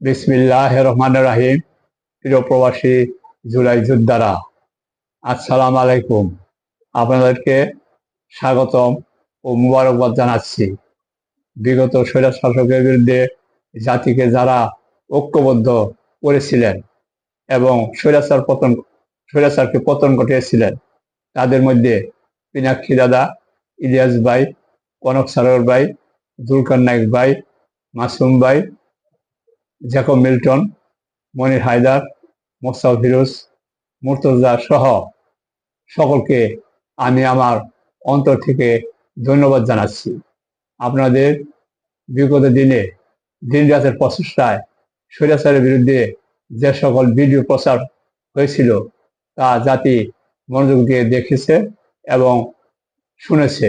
বিসমিল্লাহ রহমান রাহিম। প্রিয় প্রবাসী জুলাই যোদ্ধারা আসসালাম আলাইকুম। আপনাদেরকে স্বাগতম ও মুবারকবাদ জানাচ্ছি। বিগত স্বৈরাজ শাসকের বিরুদ্ধে জাতিকে যারা ঐক্যবদ্ধ করেছিলেন এবং স্বৈরাচার পতন, স্বৈরাচারকে পতন ঘটিয়েছিলেন, তাদের মধ্যে পিনাক্ষী দাদা, ইলিয়াস ভাই, কনক সারর ভাই জুলকার নাইক ভাই, মাসুম ভাই জ্যাকব মিল্টন, মনির হায়দার, মোস্তাফ ফিরোজ, মুর্তজা সহ সকলকে আমি আমার অন্তর থেকে ধন্যবাদ জানাচ্ছি। আপনাদের বিগত দিনে দিন রাতের প্রচেষ্টায় স্বৈরাচারের বিরুদ্ধে যে সকল ভিডিও প্রচার হয়েছিল, তা জাতি মনোযোগ দিয়ে দেখেছে এবং শুনেছে।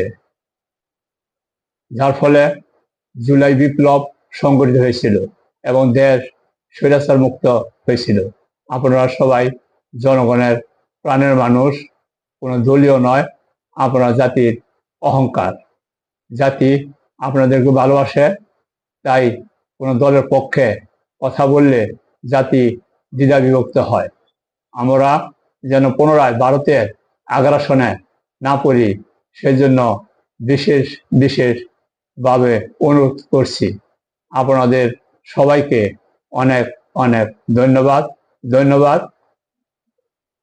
যার ফলে জুলাই বিপ্লব সংগঠিত হয়েছিল। এবং দেশ স্বৈরাচার মুক্ত হয়েছিল। আপনারা সবাই জনগণের প্রাণের মানুষ, কোনো দলীয় নয়, আপনারা জাতির অহংকার। জাতি আপনাদেরকে ভালোবাসে, তাই কোনো দলের পক্ষে কথা বললে জাতি দ্বিধা বিভক্ত হয়। আমরা যেন পুনরায় ভারতের আগ্রাসনে না পড়ি, সেজন্য বিশেষ, বিশেষভাবে অনুরোধ করছি। আপনাদের সবাইকে অনেক অনেক ধন্যবাদ ধন্যবাদ।